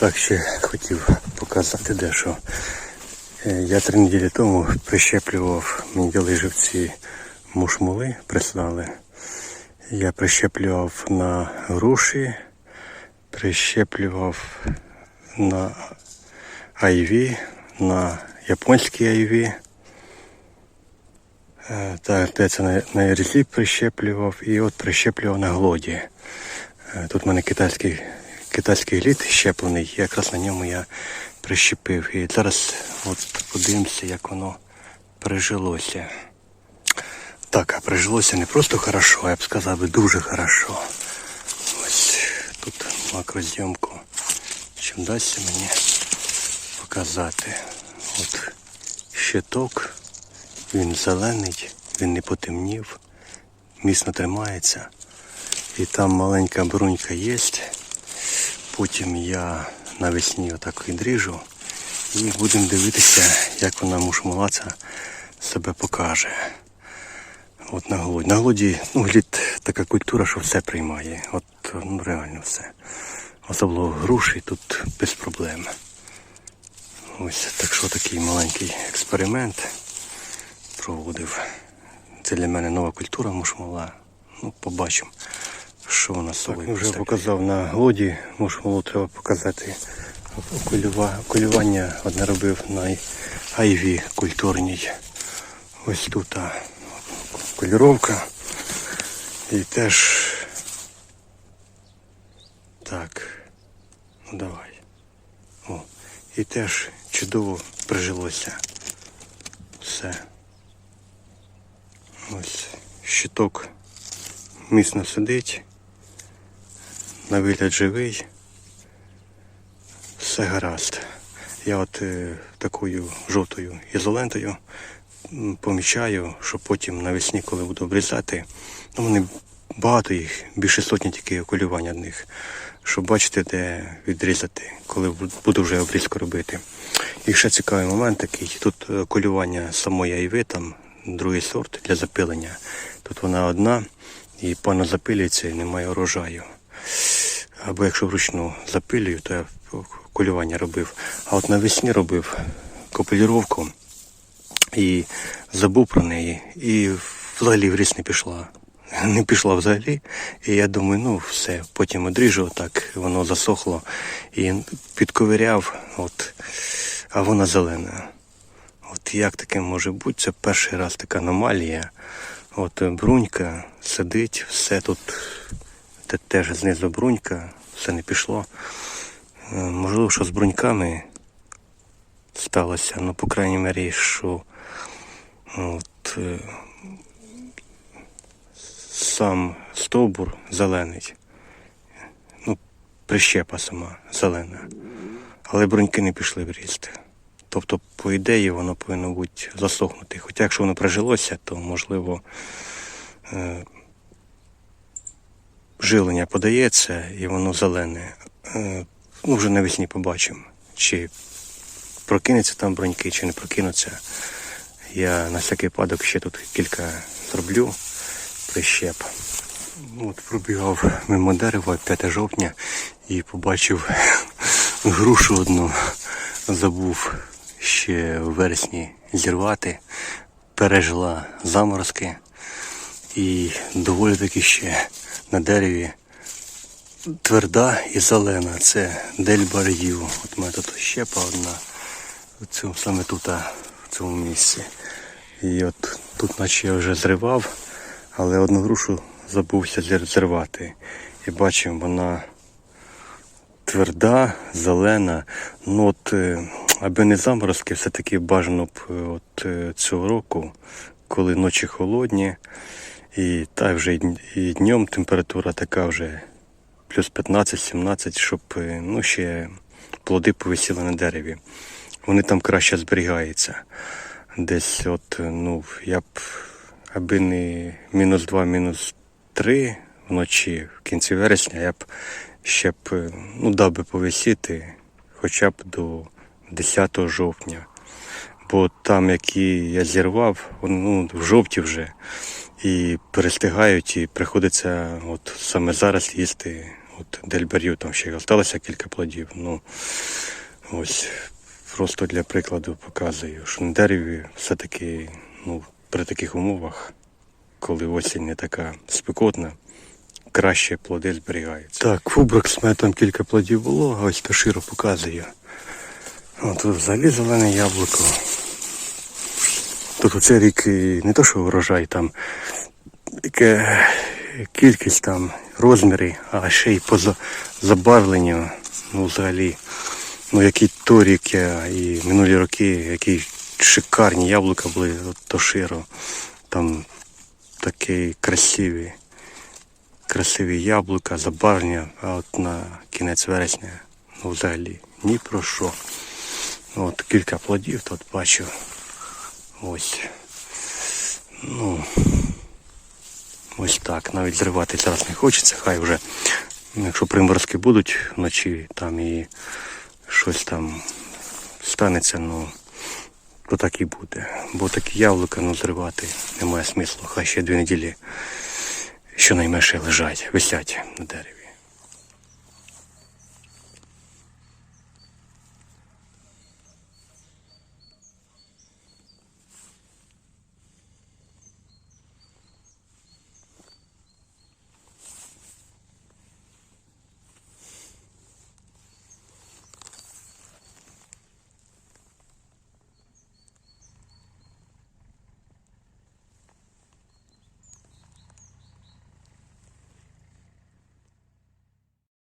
Так, ще хотів показати дещо. Е, Я три неділі тому прищеплював, мені дали живці мушмули, прислали. Я прищеплював на груші, прищеплював на айві, на японській айві. Е, Так, де це на, на ірзі прищеплював і от прищеплював на глоді. Е, Тут в мене китайський, китайський лід щеплений, якраз на ньому я прищепив. І зараз от подивимося, як воно прижилося. Так, а прижилося не просто хорошо, я б сказав дуже хорошо. Ось тут макрозйомку. Чим дасть мені показати. От щиток, він зелений, він не потемнів, міцно тримається. І там маленька брунька є. Потім я навесні отак відріжу і будемо дивитися, як вона мушмулаця себе покаже. От на глоді. На глоді, ну, глід така культура, що все приймає. От ну реально все. Особливо груші тут без проблем. Ось так що такий маленький експеримент проводив. Це для мене нова культура мушмула. Ну, побачимо, що вона собою. Вже показав на глоді, мушмулу треба показати. Кулюва, кулювання одне робив на айві культурній. Ось тут а, кольоровка. І теж так. Ну давай. О, і теж чудово прижилося. Все. Ось щиток міцно сидить. На вигляд живий. Все гаразд. Я от е, такою жовтою ізолентою помічаю, що потім навесні, коли буду обрізати, ну вони багато їх, більше сотні тільки окулювань одних, щоб бачити, де відрізати, коли буду вже обрізку робити. І ще цікавий момент такий. Тут окулювання самої айви, там другий сорт для запилення. Тут вона одна і пано запилюється і немає урожаю. Або якщо вручну запилюю, то я кулювання робив. А от навесні робив копелюровку і забув про неї. І взагалі в ріс не пішла. Не пішла взагалі. І я думаю, ну все, потім одріжу, так воно засохло і підковиряв, от, а вона зелена. От як таке може бути? Це перший раз така аномалія. От брунька сидить, все тут те- теж знизу брунька, все не пішло. Е, Можливо, що з бруньками сталося, ну, по крайній мірі, що от, е, сам стовбур зелений, ну, прищепа сама зелена, але бруньки не пішли в ріст. Тобто, по ідеї, воно повинно бути засохнути. Хоча якщо воно прижилося, то можливо жилення подається і воно зелене. Е, ну, вже навесні побачимо, чи прокинеться там броньки, чи не прокинуться. Я на всякий випадок ще тут кілька зроблю прищеп. От пробігав мимо дерева 5 жовтня і побачив грушу одну. Забув ще в вересні зірвати. Пережила заморозки і доволі таки ще на дереві тверда і зелена. Це дельбар'ю. От у мене тут щепа одна. Цьому, саме тут, в цьому місці. І от тут наче я вже зривав, але одну грушу забувся зірвати. І бачимо, вона тверда, зелена. Ну от, е, аби не заморозки, все-таки бажано б е, от е, цього року, коли ночі холодні, і та вже і днем температура така вже плюс 15-17, щоб е, ну, ще плоди повисіли на дереві. Вони там краще зберігаються. Десь от, е, ну, я б, аби не мінус 2, мінус 3 вночі, в кінці вересня, я б ще б, е, ну, дав би повисіти хоча б до 10 жовтня. Бо там, які я зірвав, ну, в жовті вже і перестигають, і приходиться от саме зараз їсти От дельберю там ще залишилося кілька плодів. Ну, ось просто для прикладу показую, що на дереві все-таки ну, при таких умовах, коли осінь не така спекотна, краще плоди зберігаються. Так, фубрик з метом кілька плодів було, а ось Таширо показує. О, тут взагалі зелене яблуко. Тут оцей рік не то, що урожай там, кількість там, розміри, а ще й по за- забарвленню, ну взагалі. Ну які торік я і минулі роки, які шикарні яблука були, от Тоширо. Там такі красиві, красиві яблука, забарвлення, а от на кінець вересня, ну взагалі ні про що. От кілька плодів тут бачу. Ось. Ну, ось так. Навіть зривати зараз не хочеться. Хай вже, якщо приморозки будуть вночі, там і щось там станеться, ну, то так і буде. Бо такі яблука ну, зривати немає смислу. Хай ще дві неділі щонайменше лежать, висять на дереві.